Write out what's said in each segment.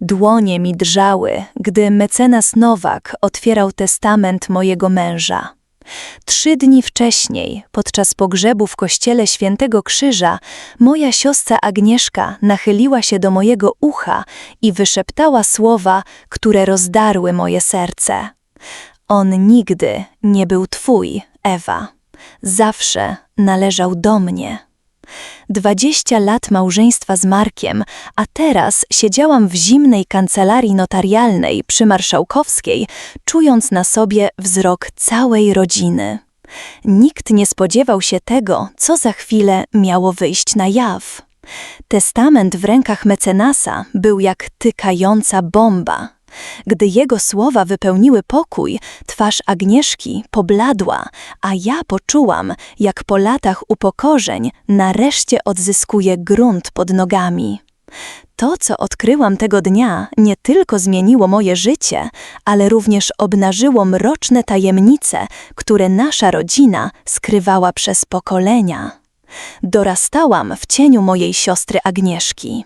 Dłonie mi drżały, gdy mecenas Nowak otwierał testament mojego męża. Trzy dni wcześniej, podczas pogrzebu w kościele Świętego Krzyża, moja siostra Agnieszka nachyliła się do mojego ucha i wyszeptała słowa, które rozdarły moje serce. On nigdy nie był twój, Ewa. Zawsze należał do mnie. Dwadzieścia lat małżeństwa z Markiem, a teraz siedziałam w zimnej kancelarii notarialnej przy Marszałkowskiej, czując na sobie wzrok całej rodziny. Nikt nie spodziewał się tego, co za chwilę miało wyjść na jaw. Testament w rękach mecenasa był jak tykająca bomba. Gdy jego słowa wypełniły pokój, twarz Agnieszki pobladła, a ja poczułam, jak po latach upokorzeń nareszcie odzyskuje grunt pod nogami. To, co odkryłam tego dnia, nie tylko zmieniło moje życie, ale również obnażyło mroczne tajemnice, które nasza rodzina skrywała przez pokolenia. Dorastałam w cieniu mojej siostry Agnieszki.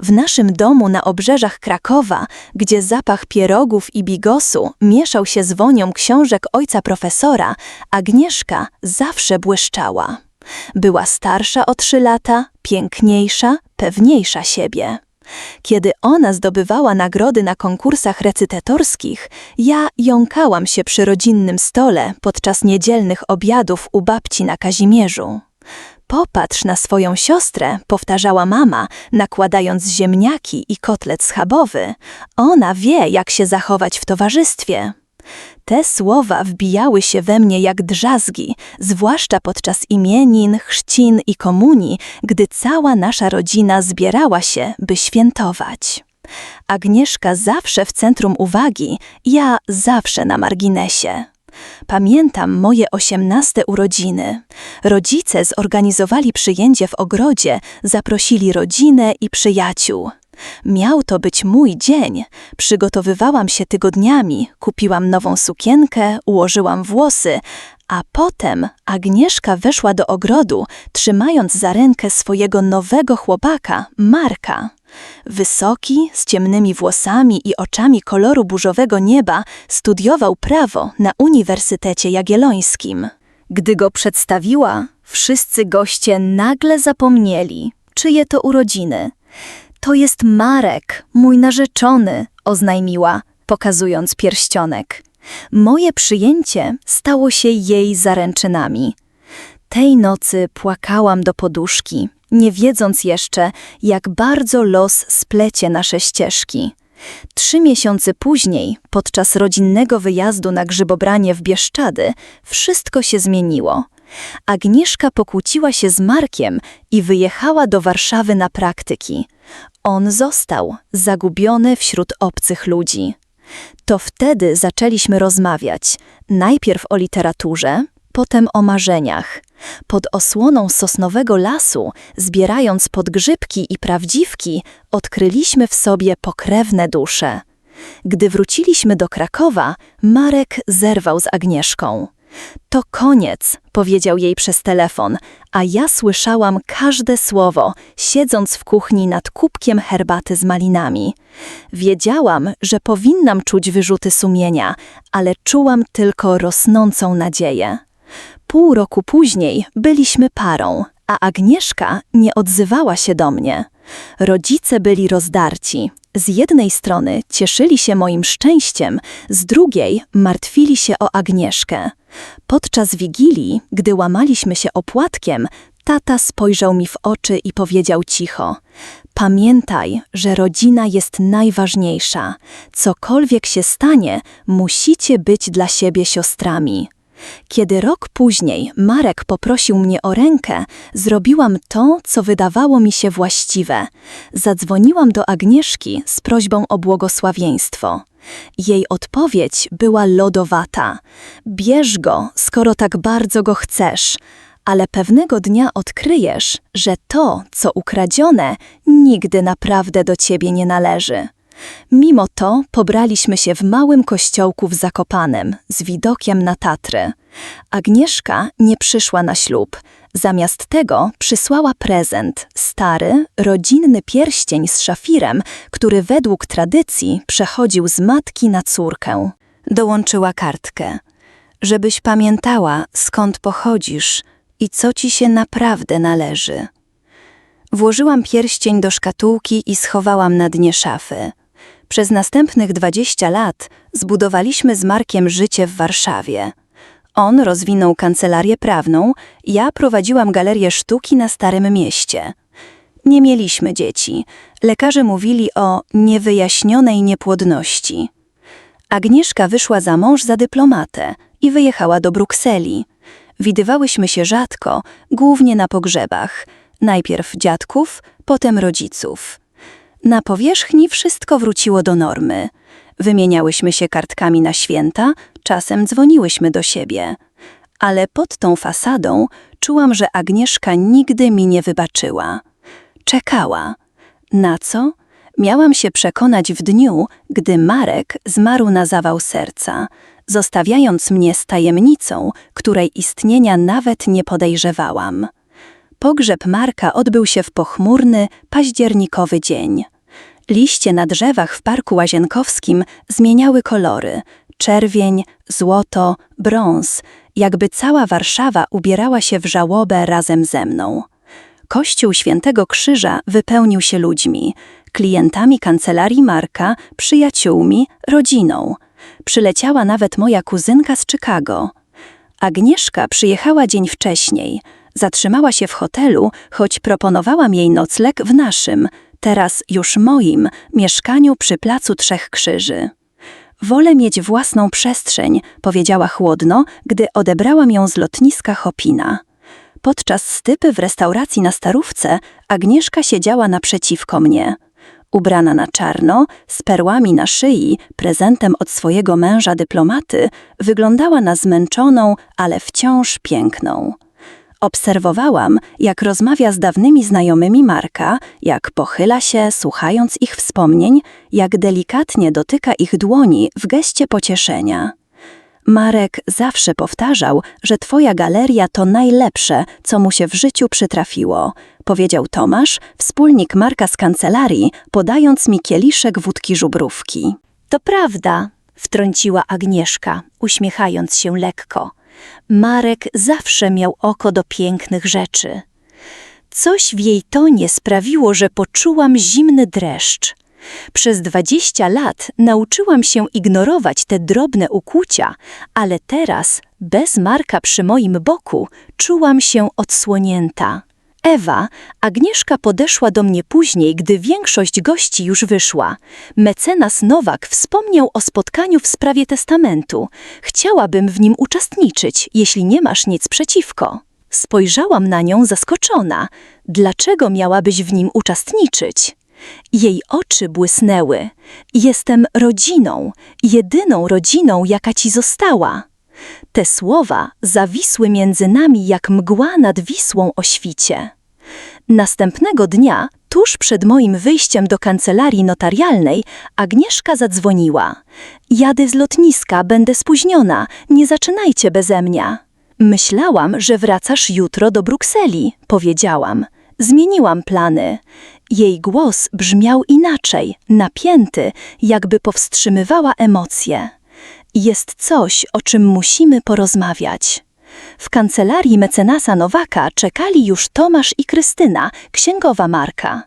W naszym domu na obrzeżach Krakowa, gdzie zapach pierogów i bigosu mieszał się z wonią książek ojca profesora, Agnieszka zawsze błyszczała. Była starsza o trzy lata, piękniejsza, pewniejsza siebie. Kiedy ona zdobywała nagrody na konkursach recytatorskich, ja jąkałam się przy rodzinnym stole podczas niedzielnych obiadów u babci na Kazimierzu. Popatrz na swoją siostrę, powtarzała mama, nakładając ziemniaki i kotlet schabowy. Ona wie, jak się zachować w towarzystwie. Te słowa wbijały się we mnie jak drzazgi, zwłaszcza podczas imienin, chrzcin i komunii, gdy cała nasza rodzina zbierała się, by świętować. Agnieszka zawsze w centrum uwagi, ja zawsze na marginesie. Pamiętam moje osiemnaste urodziny. Rodzice zorganizowali przyjęcie w ogrodzie, zaprosili rodzinę i przyjaciół. Miał to być mój dzień. Przygotowywałam się tygodniami, kupiłam nową sukienkę, ułożyłam włosy, a potem Agnieszka weszła do ogrodu, trzymając za rękę swojego nowego chłopaka, Marka. Wysoki, z ciemnymi włosami i oczami koloru burzowego nieba, studiował prawo na Uniwersytecie Jagiellońskim. Gdy go przedstawiła, wszyscy goście nagle zapomnieli, czyje to urodziny. To jest Marek, mój narzeczony, oznajmiła, pokazując pierścionek. Moje przyjęcie stało się jej zaręczynami. Tej nocy płakałam do poduszki, nie wiedząc jeszcze, jak bardzo los splecie nasze ścieżki. Trzy miesiące później, podczas rodzinnego wyjazdu na grzybobranie w Bieszczady, wszystko się zmieniło. Agnieszka pokłóciła się z Markiem i wyjechała do Warszawy na praktyki. On został, zagubiony wśród obcych ludzi. To wtedy zaczęliśmy rozmawiać, najpierw o literaturze, potem o marzeniach. Pod osłoną sosnowego lasu, zbierając podgrzybki i prawdziwki, odkryliśmy w sobie pokrewne dusze. Gdy wróciliśmy do Krakowa, Marek zerwał z Agnieszką. To koniec, powiedział jej przez telefon, a ja słyszałam każde słowo, siedząc w kuchni nad kubkiem herbaty z malinami. Wiedziałam, że powinnam czuć wyrzuty sumienia, ale czułam tylko rosnącą nadzieję. Pół roku później byliśmy parą, a Agnieszka nie odzywała się do mnie. Rodzice byli rozdarci. Z jednej strony cieszyli się moim szczęściem, z drugiej martwili się o Agnieszkę. Podczas wigilii, gdy łamaliśmy się opłatkiem, tata spojrzał mi w oczy i powiedział cicho: Pamiętaj, że rodzina jest najważniejsza. Cokolwiek się stanie, musicie być dla siebie siostrami. Kiedy rok później Marek poprosił mnie o rękę, zrobiłam to, co wydawało mi się właściwe. Zadzwoniłam do Agnieszki z prośbą o błogosławieństwo. Jej odpowiedź była lodowata. Bierz go, skoro tak bardzo go chcesz, ale pewnego dnia odkryjesz, że to, co ukradzione, nigdy naprawdę do ciebie nie należy. Mimo to pobraliśmy się w małym kościołku w Zakopanem z widokiem na Tatry. Agnieszka nie przyszła na ślub. Zamiast tego przysłała prezent stary, rodzinny pierścień z szafirem, który według tradycji przechodził z matki na córkę. Dołączyła kartkę. Żebyś pamiętała, skąd pochodzisz i co ci się naprawdę należy. Włożyłam pierścień do szkatułki i schowałam na dnie szafy. Przez następnych 20 lat zbudowaliśmy z Markiem życie w Warszawie. On rozwinął kancelarię prawną, ja prowadziłam galerię sztuki na Starym Mieście. Nie mieliśmy dzieci. Lekarze mówili o niewyjaśnionej niepłodności. Agnieszka wyszła za mąż za dyplomatę i wyjechała do Brukseli. Widywałyśmy się rzadko, głównie na pogrzebach. Najpierw dziadków, potem rodziców. Na powierzchni wszystko wróciło do normy. Wymieniałyśmy się kartkami na święta, czasem dzwoniłyśmy do siebie. Ale pod tą fasadą czułam, że Agnieszka nigdy mi nie wybaczyła. Czekała. Na co? Miałam się przekonać w dniu, gdy Marek zmarł na zawał serca, zostawiając mnie z tajemnicą, której istnienia nawet nie podejrzewałam. Pogrzeb Marka odbył się w pochmurny, październikowy dzień. Liście na drzewach w Parku Łazienkowskim zmieniały kolory czerwień, złoto, brąz, jakby cała Warszawa ubierała się w żałobę razem ze mną. Kościół Świętego Krzyża wypełnił się ludźmi, klientami kancelarii Marka, przyjaciółmi, rodziną. Przyleciała nawet moja kuzynka z Chicago. Agnieszka przyjechała dzień wcześniej. Zatrzymała się w hotelu, choć proponowałam jej nocleg w naszym, teraz już moim, mieszkaniu przy Placu Trzech Krzyży. Wolę mieć własną przestrzeń, powiedziała chłodno, gdy odebrałam ją z lotniska Chopina. Podczas stypy w restauracji na Starówce Agnieszka siedziała naprzeciwko mnie. Ubrana na czarno, z perłami na szyi, prezentem od swojego męża dyplomaty, wyglądała na zmęczoną, ale wciąż piękną. Obserwowałam, jak rozmawia z dawnymi znajomymi Marka, jak pochyla się, słuchając ich wspomnień, jak delikatnie dotyka ich dłoni w geście pocieszenia. Marek zawsze powtarzał, że twoja galeria to najlepsze, co mu się w życiu przytrafiło, powiedział Tomasz, wspólnik Marka z kancelarii, podając mi kieliszek wódki żubrówki. To prawda, wtrąciła Agnieszka, uśmiechając się lekko. Marek zawsze miał oko do pięknych rzeczy. Coś w jej tonie sprawiło, że poczułam zimny dreszcz. Przez dwadzieścia lat nauczyłam się ignorować te drobne ukłucia, ale teraz, bez Marka przy moim boku, czułam się odsłonięta. Ewa, Agnieszka podeszła do mnie później, gdy większość gości już wyszła. Mecenas Nowak wspomniał o spotkaniu w sprawie testamentu. Chciałabym w nim uczestniczyć, jeśli nie masz nic przeciwko. Spojrzałam na nią zaskoczona. Dlaczego miałabyś w nim uczestniczyć? Jej oczy błysnęły. Jestem rodziną, jedyną rodziną, jaka ci została. Te słowa zawisły między nami jak mgła nad Wisłą o świcie. Następnego dnia, tuż przed moim wyjściem do kancelarii notarialnej, Agnieszka zadzwoniła. Jadę z lotniska, będę spóźniona, nie zaczynajcie beze mnie. Myślałam, że wracasz jutro do Brukseli, powiedziałam. Zmieniłam plany. Jej głos brzmiał inaczej, napięty, jakby powstrzymywała emocje. Jest coś, o czym musimy porozmawiać. W kancelarii mecenasa Nowaka czekali już Tomasz i Krystyna, księgowa Marka.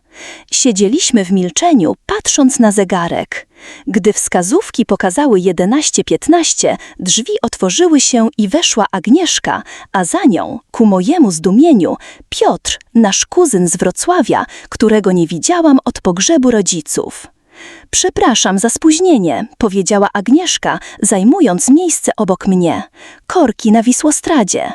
Siedzieliśmy w milczeniu, patrząc na zegarek. Gdy wskazówki pokazały 11.15, drzwi otworzyły się i weszła Agnieszka, a za nią, ku mojemu zdumieniu, Piotr, nasz kuzyn z Wrocławia, którego nie widziałam od pogrzebu rodziców. Przepraszam za spóźnienie, powiedziała Agnieszka, zajmując miejsce obok mnie. Korki na Wisłostradzie.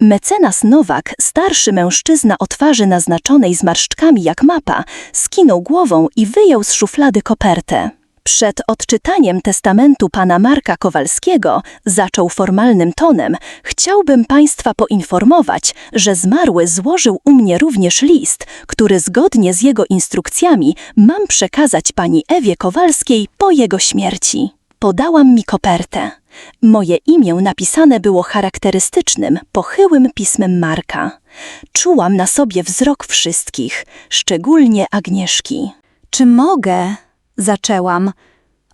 Mecenas Nowak, starszy mężczyzna o twarzy naznaczonej zmarszczkami jak mapa, skinął głową i wyjął z szuflady kopertę. Przed odczytaniem testamentu pana Marka Kowalskiego zaczął formalnym tonem: Chciałbym państwa poinformować, że zmarły złożył u mnie również list, który zgodnie z jego instrukcjami mam przekazać pani Ewie Kowalskiej po jego śmierci. Podałam mi kopertę. Moje imię napisane było charakterystycznym, pochyłym pismem Marka. Czułam na sobie wzrok wszystkich, szczególnie Agnieszki. Czy mogę? Zaczęłam.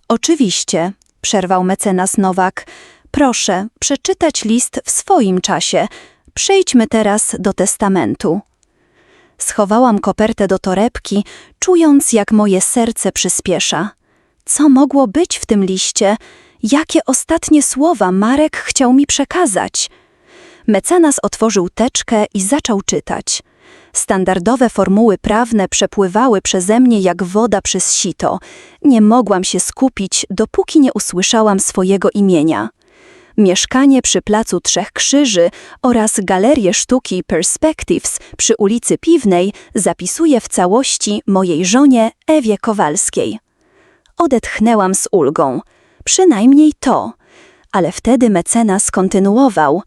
Oczywiście, przerwał mecenas Nowak. Proszę, przeczytać list w swoim czasie. Przejdźmy teraz do testamentu. Schowałam kopertę do torebki, czując, jak moje serce przyspiesza. Co mogło być w tym liście? Jakie ostatnie słowa Marek chciał mi przekazać? Mecenas otworzył teczkę i zaczął czytać. Standardowe formuły prawne przepływały przeze mnie jak woda przez sito. Nie mogłam się skupić, dopóki nie usłyszałam swojego imienia. Mieszkanie przy Placu Trzech Krzyży oraz Galerię Sztuki Perspectives przy ulicy Piwnej zapisuje w całości mojej żonie Ewie Kowalskiej. Odetchnęłam z ulgą. Przynajmniej to. Ale wtedy mecenas kontynuował.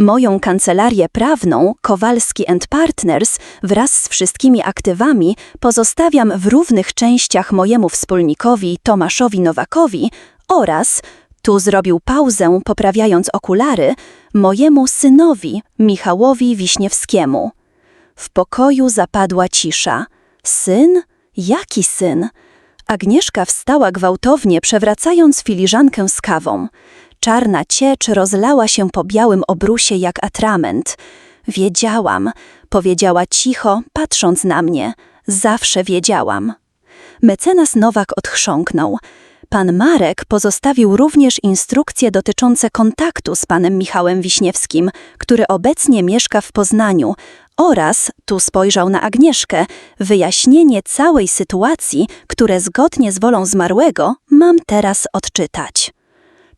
Moją kancelarię prawną, Kowalski Partners, wraz z wszystkimi aktywami pozostawiam w równych częściach mojemu wspólnikowi Tomaszowi Nowakowi oraz, tu zrobił pauzę, poprawiając okulary, mojemu synowi Michałowi Wiśniewskiemu. W pokoju zapadła cisza. Syn? Jaki syn? Agnieszka wstała gwałtownie, przewracając filiżankę z kawą. Czarna ciecz rozlała się po białym obrusie jak atrament. Wiedziałam, powiedziała cicho, patrząc na mnie. Zawsze wiedziałam. Mecenas Nowak odchrząknął. Pan Marek pozostawił również instrukcje dotyczące kontaktu z panem Michałem Wiśniewskim, który obecnie mieszka w Poznaniu, oraz, tu spojrzał na Agnieszkę, wyjaśnienie całej sytuacji, które zgodnie z wolą zmarłego mam teraz odczytać.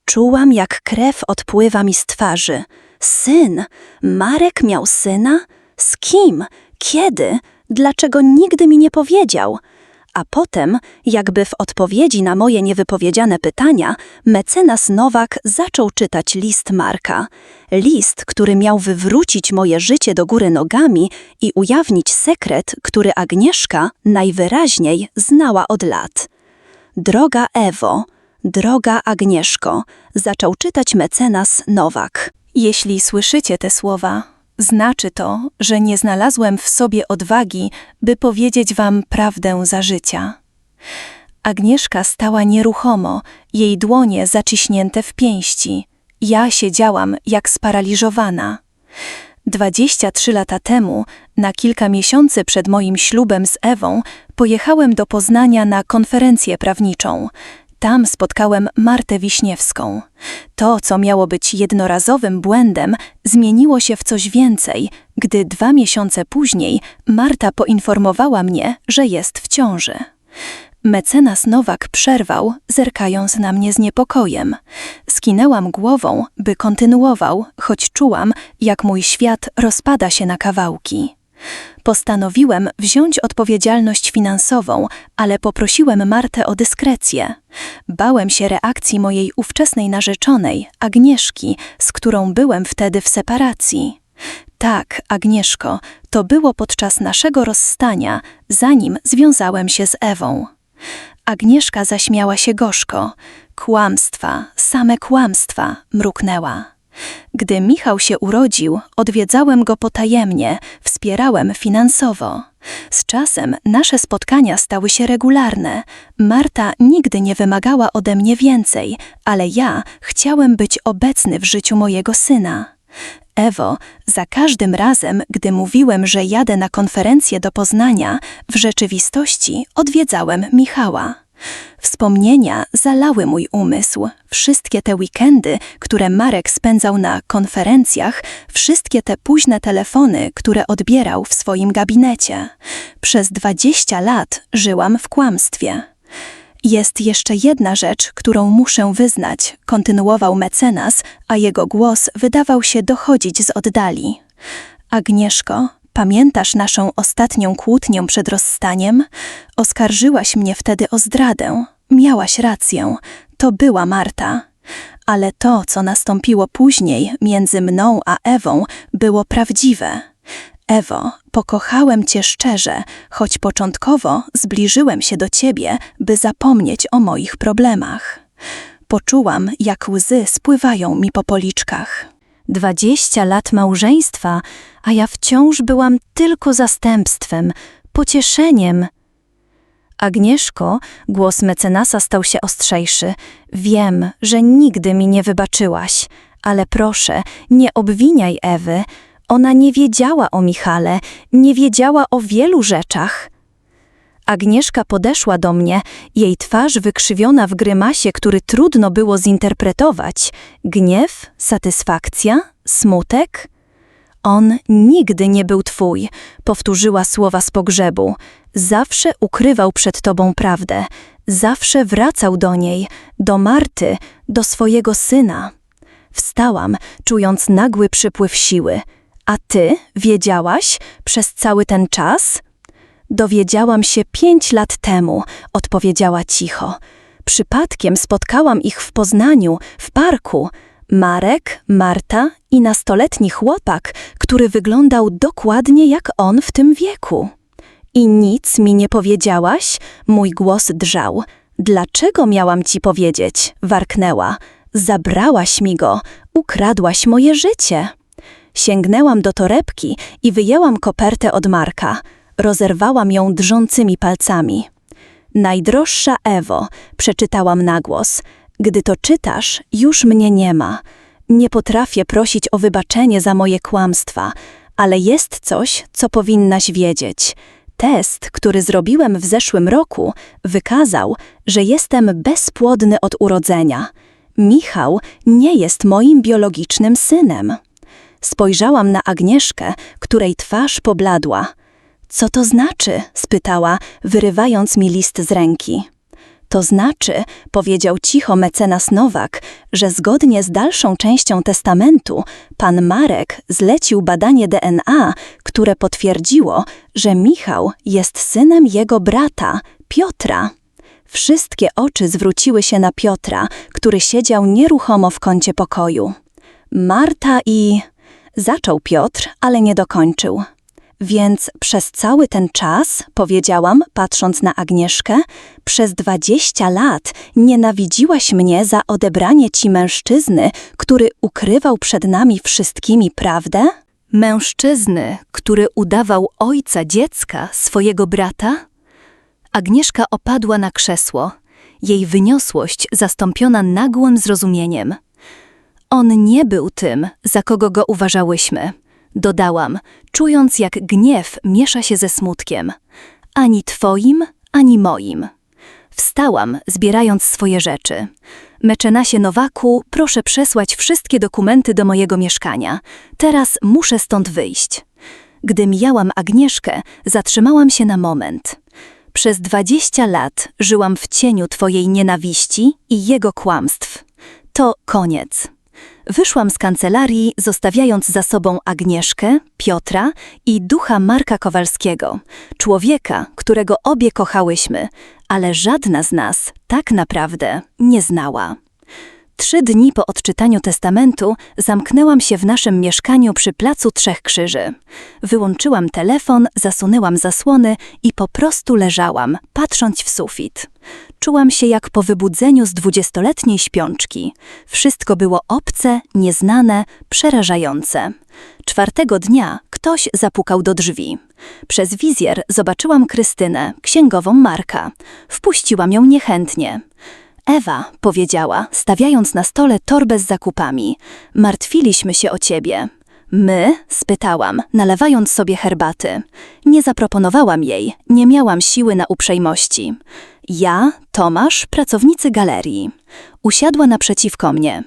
Czułam, jak krew odpływa mi z twarzy. Syn? Marek miał syna? Z kim? Kiedy? Dlaczego nigdy mi nie powiedział? A potem, jakby w odpowiedzi na moje niewypowiedziane pytania, mecenas Nowak zaczął czytać list Marka. List, który miał wywrócić moje życie do góry nogami i ujawnić sekret, który Agnieszka najwyraźniej znała od lat. Droga Ewo, droga Agnieszko, zaczął czytać mecenas Nowak. Jeśli słyszycie te słowa, znaczy to, że nie znalazłem w sobie odwagi, by powiedzieć wam prawdę za życia. Agnieszka stała nieruchomo, jej dłonie zaciśnięte w pięści. Ja siedziałam jak sparaliżowana. 23 lata temu, na kilka miesięcy przed moim ślubem z Ewą, pojechałem do Poznania na konferencję prawniczą. Tam spotkałem Martę Wiśniewską. To, co miało być jednorazowym błędem, zmieniło się w coś więcej, gdy dwa miesiące później Marta poinformowała mnie, że jest w ciąży. Mecenas Nowak przerwał, zerkając na mnie z niepokojem. Skinęłam głową, by kontynuował, choć czułam, jak mój świat rozpada się na kawałki. Postanowiłem wziąć odpowiedzialność finansową, ale poprosiłem Martę o dyskrecję. Bałem się reakcji mojej ówczesnej narzeczonej, Agnieszki, z którą byłem wtedy w separacji. Tak, Agnieszko, to było podczas naszego rozstania, zanim związałem się z Ewą. Agnieszka zaśmiała się gorzko. Kłamstwa, same kłamstwa, mruknęła. Gdy Michał się urodził, odwiedzałem go potajemnie, wspierałem finansowo. Z czasem nasze spotkania stały się regularne. Marta nigdy nie wymagała ode mnie więcej, ale ja chciałem być obecny w życiu mojego syna. Ewo, za każdym razem, gdy mówiłem, że jadę na konferencję do Poznania, w rzeczywistości odwiedzałem Michała. Wspomnienia zalały mój umysł. Wszystkie te weekendy, które Marek spędzał na konferencjach, wszystkie te późne telefony, które odbierał w swoim gabinecie. Przez dwadzieścia lat żyłam w kłamstwie. Jest jeszcze jedna rzecz, którą muszę wyznać, kontynuował mecenas, a jego głos wydawał się dochodzić z oddali. Agnieszko, pamiętasz naszą ostatnią kłótnię przed rozstaniem? Oskarżyłaś mnie wtedy o zdradę. Miałaś rację, to była Marta. Ale to, co nastąpiło później między mną a Ewą, było prawdziwe. Ewo, pokochałem cię szczerze, choć początkowo zbliżyłem się do ciebie, by zapomnieć o moich problemach. Poczułam, jak łzy spływają mi po policzkach. Dwadzieścia lat małżeństwa, a ja wciąż byłam tylko zastępstwem, pocieszeniem. Agnieszko, głos mecenasa stał się ostrzejszy. Wiem, że nigdy mi nie wybaczyłaś, ale proszę, nie obwiniaj Ewy. Ona nie wiedziała o Michale, nie wiedziała o wielu rzeczach. Agnieszka podeszła do mnie, jej twarz wykrzywiona w grymasie, który trudno było zinterpretować. Gniew, satysfakcja, smutek? On nigdy nie był twój, powtórzyła słowa z pogrzebu. Zawsze ukrywał przed tobą prawdę, zawsze wracał do niej, do Marty, do swojego syna. Wstałam, czując nagły przypływ siły. A ty wiedziałaś przez cały ten czas? Dowiedziałam się pięć lat temu, odpowiedziała cicho. Przypadkiem spotkałam ich w Poznaniu, w parku. Marek, Marta i nastoletni chłopak, który wyglądał dokładnie jak on w tym wieku. I nic mi nie powiedziałaś? Mój głos drżał. Dlaczego miałam ci powiedzieć? Warknęła. Zabrałaś mi go, ukradłaś moje życie. Sięgnęłam do torebki i wyjęłam kopertę od Marka. Rozerwałam ją drżącymi palcami. Najdroższa Ewo, przeczytałam na głos. Gdy to czytasz, już mnie nie ma. Nie potrafię prosić o wybaczenie za moje kłamstwa, ale jest coś, co powinnaś wiedzieć. Test, który zrobiłem w zeszłym roku, wykazał, że jestem bezpłodny od urodzenia. Michał nie jest moim biologicznym synem. Spojrzałam na Agnieszkę, której twarz pobladła. Co to znaczy? spytała, wyrywając mi list z ręki. To znaczy, powiedział cicho mecenas Nowak, że zgodnie z dalszą częścią testamentu pan Marek zlecił badanie DNA, które potwierdziło, że Michał jest synem jego brata, Piotra. Wszystkie oczy zwróciły się na Piotra, który siedział nieruchomo w kącie pokoju. Marta i... Zaczął Piotr, ale nie dokończył. Więc przez cały ten czas, powiedziałam, patrząc na Agnieszkę, przez dwadzieścia lat nienawidziłaś mnie za odebranie ci mężczyzny, który ukrywał przed nami wszystkimi prawdę? Mężczyzny, który udawał ojca dziecka, swojego brata? Agnieszka opadła na krzesło, jej wyniosłość zastąpiona nagłym zrozumieniem. On nie był tym, za kogo go uważałyśmy. Dodałam, czując jak gniew miesza się ze smutkiem. Ani twoim, ani moim. Wstałam, zbierając swoje rzeczy. Mecenasie Nowaku, proszę przesłać wszystkie dokumenty do mojego mieszkania. Teraz muszę stąd wyjść. Gdy mijałam Agnieszkę, zatrzymałam się na moment. Przez dwadzieścia lat żyłam w cieniu twojej nienawiści i jego kłamstw. To koniec. Wyszłam z kancelarii, zostawiając za sobą Agnieszkę, Piotra i ducha Marka Kowalskiego, człowieka, którego obie kochałyśmy, ale żadna z nas tak naprawdę nie znała. Trzy dni po odczytaniu testamentu zamknęłam się w naszym mieszkaniu przy Placu Trzech Krzyży. Wyłączyłam telefon, zasunęłam zasłony i po prostu leżałam, patrząc w sufit. Czułam się jak po wybudzeniu z dwudziestoletniej śpiączki. Wszystko było obce, nieznane, przerażające. Czwartego dnia ktoś zapukał do drzwi. Przez wizjer zobaczyłam Krystynę, księgową Marka. Wpuściłam ją niechętnie. Ewa, powiedziała, stawiając na stole torbę z zakupami. Martwiliśmy się o ciebie. My? spytałam, nalewając sobie herbaty. Nie zaproponowałam jej, nie miałam siły na uprzejmości. Ja, Tomasz, pracownicy galerii. Usiadła naprzeciwko mnie.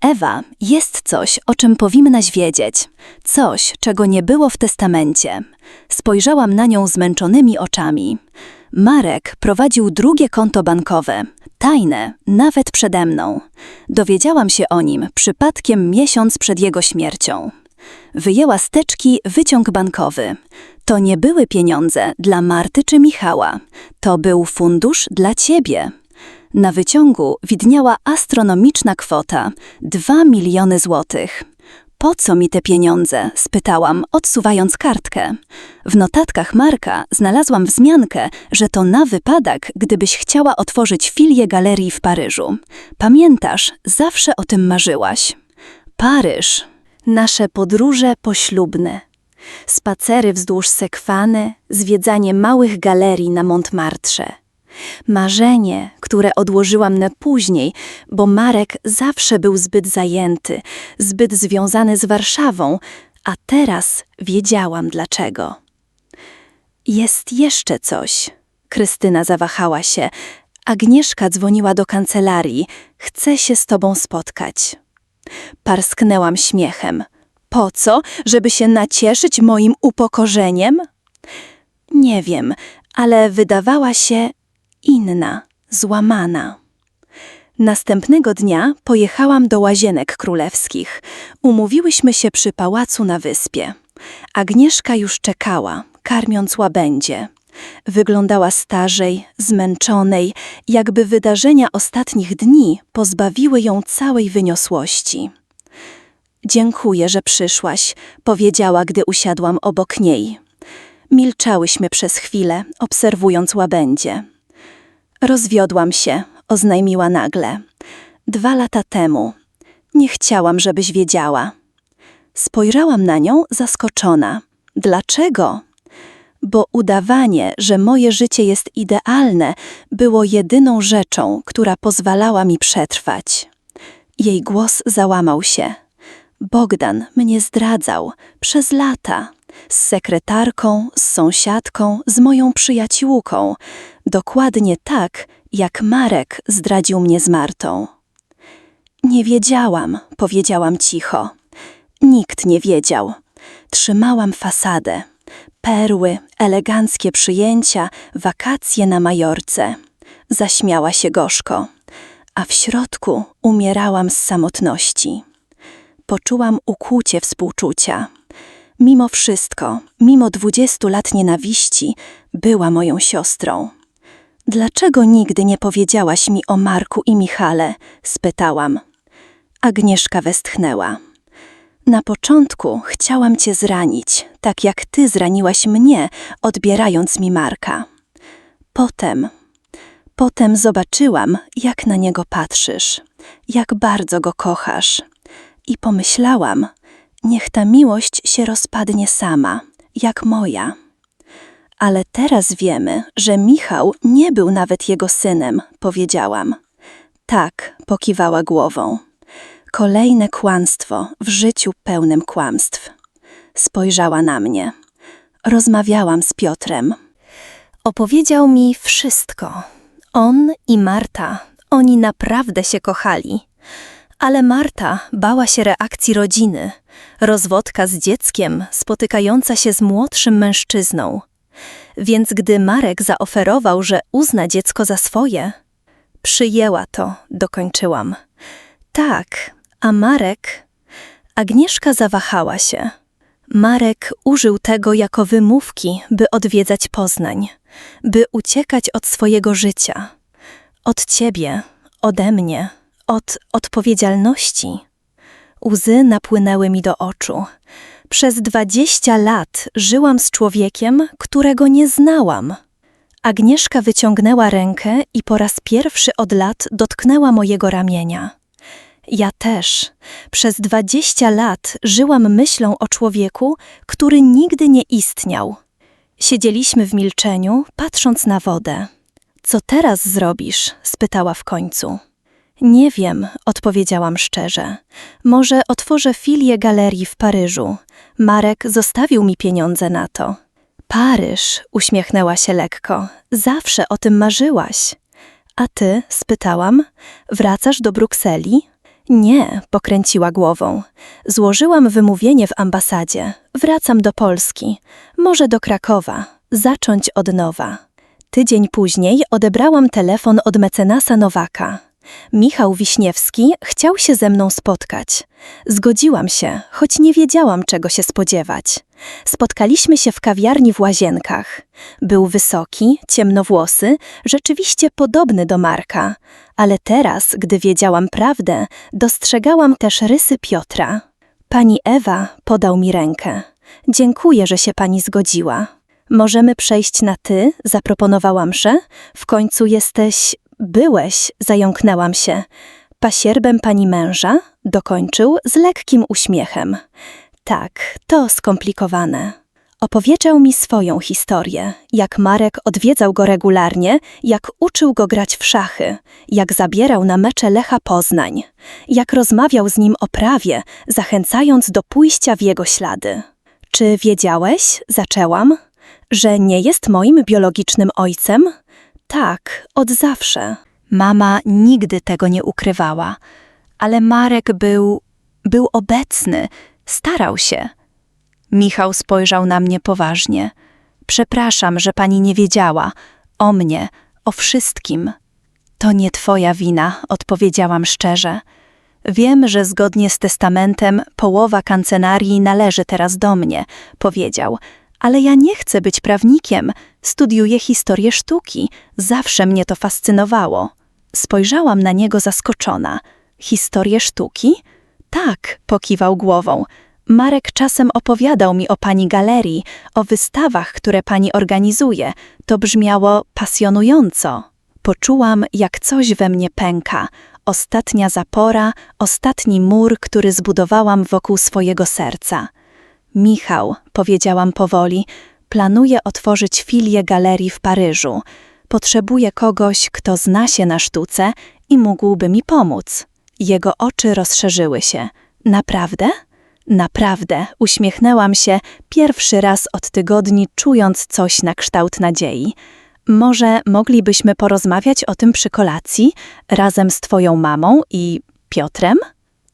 Ewa, jest coś, o czym powinnaś wiedzieć. Coś, czego nie było w testamencie. Spojrzałam na nią zmęczonymi oczami. Marek prowadził drugie konto bankowe, tajne, nawet przede mną. Dowiedziałam się o nim przypadkiem miesiąc przed jego śmiercią. Wyjęła z teczki wyciąg bankowy. To nie były pieniądze dla Marty czy Michała. To był fundusz dla ciebie. Na wyciągu widniała astronomiczna kwota 2 miliony złotych. Po co mi te pieniądze? spytałam, odsuwając kartkę. W notatkach Marka znalazłam wzmiankę, że to na wypadek, gdybyś chciała otworzyć filię galerii w Paryżu. Pamiętasz, zawsze o tym marzyłaś. Paryż. Nasze podróże poślubne. Spacery wzdłuż Sekwany, zwiedzanie małych galerii na Montmartre. Marzenie, które odłożyłam na później, bo Marek zawsze był zbyt zajęty, zbyt związany z Warszawą, a teraz wiedziałam dlaczego. Jest jeszcze coś. Krystyna zawahała się. Agnieszka dzwoniła do kancelarii. Chce się z tobą spotkać. Parsknęłam śmiechem. Po co? Żeby się nacieszyć moim upokorzeniem? Nie wiem, ale wydawała się inna, złamana. Następnego dnia pojechałam do Łazienek Królewskich. Umówiłyśmy się przy pałacu na wyspie. Agnieszka już czekała, karmiąc łabędzie. Wyglądała starzej, zmęczonej, jakby wydarzenia ostatnich dni pozbawiły ją całej wyniosłości. Dziękuję, że przyszłaś, powiedziała, gdy usiadłam obok niej. Milczałyśmy przez chwilę, obserwując łabędzie. Rozwiodłam się, oznajmiła nagle. Dwa lata temu. Nie chciałam, żebyś wiedziała. Spojrzałam na nią zaskoczona. Dlaczego? Bo udawanie, że moje życie jest idealne, było jedyną rzeczą, która pozwalała mi przetrwać. Jej głos załamał się. Bogdan mnie zdradzał przez lata. Z sekretarką, z sąsiadką, z moją przyjaciółką. Dokładnie tak, jak Marek zdradził mnie z Martą. Nie wiedziałam, powiedziałam cicho. Nikt nie wiedział. Trzymałam fasadę. Perły, eleganckie przyjęcia, wakacje na Majorce. Zaśmiała się gorzko. A w środku umierałam z samotności. Poczułam ukłucie współczucia. Mimo wszystko, mimo dwudziestu lat nienawiści, była moją siostrą. Dlaczego nigdy nie powiedziałaś mi o Marku i Michale? spytałam. Agnieszka westchnęła. Na początku chciałam cię zranić, tak jak ty zraniłaś mnie, odbierając mi Marka. Potem, potem zobaczyłam, jak na niego patrzysz, jak bardzo go kochasz. I pomyślałam, niech ta miłość się rozpadnie sama, jak moja. Ale teraz wiemy, że Michał nie był nawet jego synem, powiedziałam. Tak, pokiwała głową. Kolejne kłamstwo w życiu pełnym kłamstw. Spojrzała na mnie. Rozmawiałam z Piotrem. Opowiedział mi wszystko. On i Marta, oni naprawdę się kochali. Ale Marta bała się reakcji rodziny, rozwodka z dzieckiem, spotykająca się z młodszym mężczyzną. Więc gdy Marek zaoferował, że uzna dziecko za swoje, przyjęła to, dokończyłam. Tak, a Marek. Agnieszka zawahała się. Marek użył tego jako wymówki, by odwiedzać Poznań, by uciekać od swojego życia, od ciebie, ode mnie, od odpowiedzialności. Łzy napłynęły mi do oczu. Przez dwadzieścia lat żyłam z człowiekiem, którego nie znałam. Agnieszka wyciągnęła rękę i po raz pierwszy od lat dotknęła mojego ramienia. Ja też. Przez dwadzieścia lat żyłam myślą o człowieku, który nigdy nie istniał. Siedzieliśmy w milczeniu, patrząc na wodę. Co teraz zrobisz? spytała w końcu. Nie wiem, odpowiedziałam szczerze. Może otworzę filię galerii w Paryżu. Marek zostawił mi pieniądze na to. Paryż, uśmiechnęła się lekko. Zawsze o tym marzyłaś. A ty, spytałam, wracasz do Brukseli? Nie, pokręciła głową. Złożyłam wymówienie w ambasadzie. Wracam do Polski. Może do Krakowa. Zacząć od nowa. Tydzień później odebrałam telefon od mecenasa Nowaka. Michał Wiśniewski chciał się ze mną spotkać. Zgodziłam się, choć nie wiedziałam, czego się spodziewać. Spotkaliśmy się w kawiarni w Łazienkach. Był wysoki, ciemnowłosy, rzeczywiście podobny do Marka, ale teraz, gdy wiedziałam prawdę, dostrzegałam też rysy Piotra. Pani Ewa podał mi rękę. Dziękuję, że się pani zgodziła. Możemy przejść na ty, zaproponowała mszę. W końcu jesteś, byłeś, zająknęłam się. Pasierbem pani męża, dokończył z lekkim uśmiechem. Tak, to skomplikowane. Opowiedział mi swoją historię, jak Marek odwiedzał go regularnie, jak uczył go grać w szachy, jak zabierał na mecze Lecha Poznań, jak rozmawiał z nim o prawie, zachęcając do pójścia w jego ślady. Czy wiedziałeś, zaczęłam, że nie jest moim biologicznym ojcem? Tak, od zawsze. Mama nigdy tego nie ukrywała, ale Marek był, był obecny, starał się. Michał spojrzał na mnie poważnie. Przepraszam, że pani nie wiedziała. O mnie, o wszystkim. To nie twoja wina, odpowiedziałam szczerze. Wiem, że zgodnie z testamentem połowa kancelarii należy teraz do mnie, powiedział. Ale ja nie chcę być prawnikiem. Studiuję historię sztuki. Zawsze mnie to fascynowało. Spojrzałam na niego zaskoczona. Historię sztuki? Tak, pokiwał głową. Marek czasem opowiadał mi o pani galerii, o wystawach, które pani organizuje. To brzmiało pasjonująco. Poczułam, jak coś we mnie pęka. Ostatnia zapora, ostatni mur, który zbudowałam wokół swojego serca. Michał, powiedziałam powoli, planuje otworzyć filię galerii w Paryżu. Potrzebuję kogoś, kto zna się na sztuce i mógłby mi pomóc. Jego oczy rozszerzyły się. Naprawdę? Naprawdę, uśmiechnęłam się pierwszy raz od tygodni, czując coś na kształt nadziei. Może moglibyśmy porozmawiać o tym przy kolacji, razem z twoją mamą i Piotrem?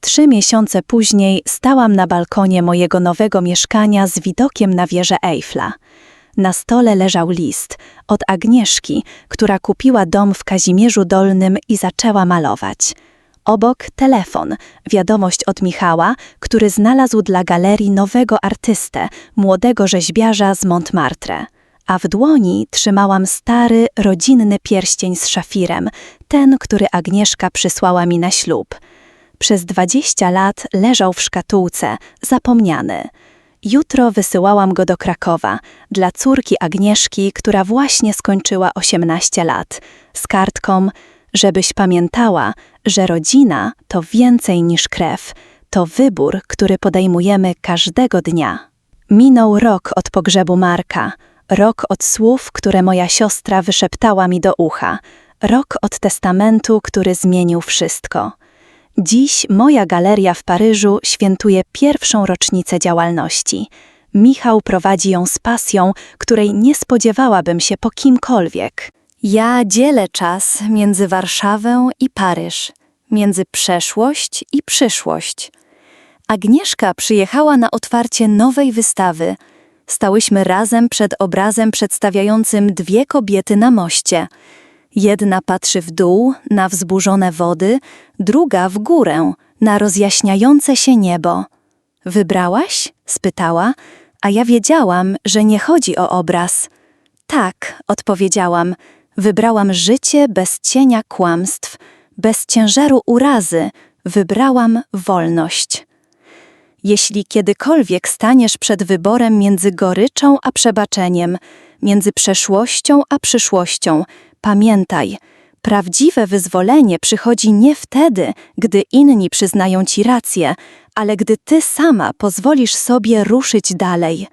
Trzy miesiące później stałam na balkonie mojego nowego mieszkania z widokiem na wieżę Eiffla. Na stole leżał list od Agnieszki, która kupiła dom w Kazimierzu Dolnym i zaczęła malować. Obok telefon, wiadomość od Michała, który znalazł dla galerii nowego artystę, młodego rzeźbiarza z Montmartre. A w dłoni trzymałam stary, rodzinny pierścień z szafirem, ten, który Agnieszka przysłała mi na ślub. Przez dwadzieścia lat leżał w szkatułce, zapomniany. Jutro wysyłałam go do Krakowa dla córki Agnieszki, która właśnie skończyła 18 lat, z kartką, żebyś pamiętała, że rodzina to więcej niż krew, to wybór, który podejmujemy każdego dnia. Minął rok od pogrzebu Marka, rok od słów, które moja siostra wyszeptała mi do ucha, rok od testamentu, który zmienił wszystko. Dziś moja galeria w Paryżu świętuje pierwszą rocznicę działalności. Michał prowadzi ją z pasją, której nie spodziewałabym się po kimkolwiek. Ja dzielę czas między Warszawę i Paryż, między przeszłość i przyszłość. Agnieszka przyjechała na otwarcie nowej wystawy. Stałyśmy razem przed obrazem przedstawiającym dwie kobiety na moście. Jedna patrzy w dół, na wzburzone wody, druga w górę, na rozjaśniające się niebo. Wybrałaś? spytała, a ja wiedziałam, że nie chodzi o obraz. Tak, odpowiedziałam. Wybrałam życie bez cienia kłamstw, bez ciężaru urazy. Wybrałam wolność. Jeśli kiedykolwiek staniesz przed wyborem między goryczą a przebaczeniem, między przeszłością a przyszłością, pamiętaj, prawdziwe wyzwolenie przychodzi nie wtedy, gdy inni przyznają ci rację, ale gdy ty sama pozwolisz sobie ruszyć dalej.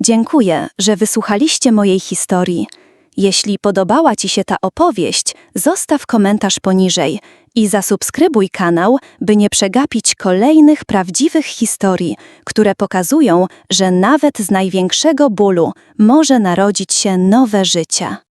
Dziękuję, że wysłuchaliście mojej historii. Jeśli podobała Ci się ta opowieść, zostaw komentarz poniżej i zasubskrybuj kanał, by nie przegapić kolejnych prawdziwych historii, które pokazują, że nawet z największego bólu może narodzić się nowe życie.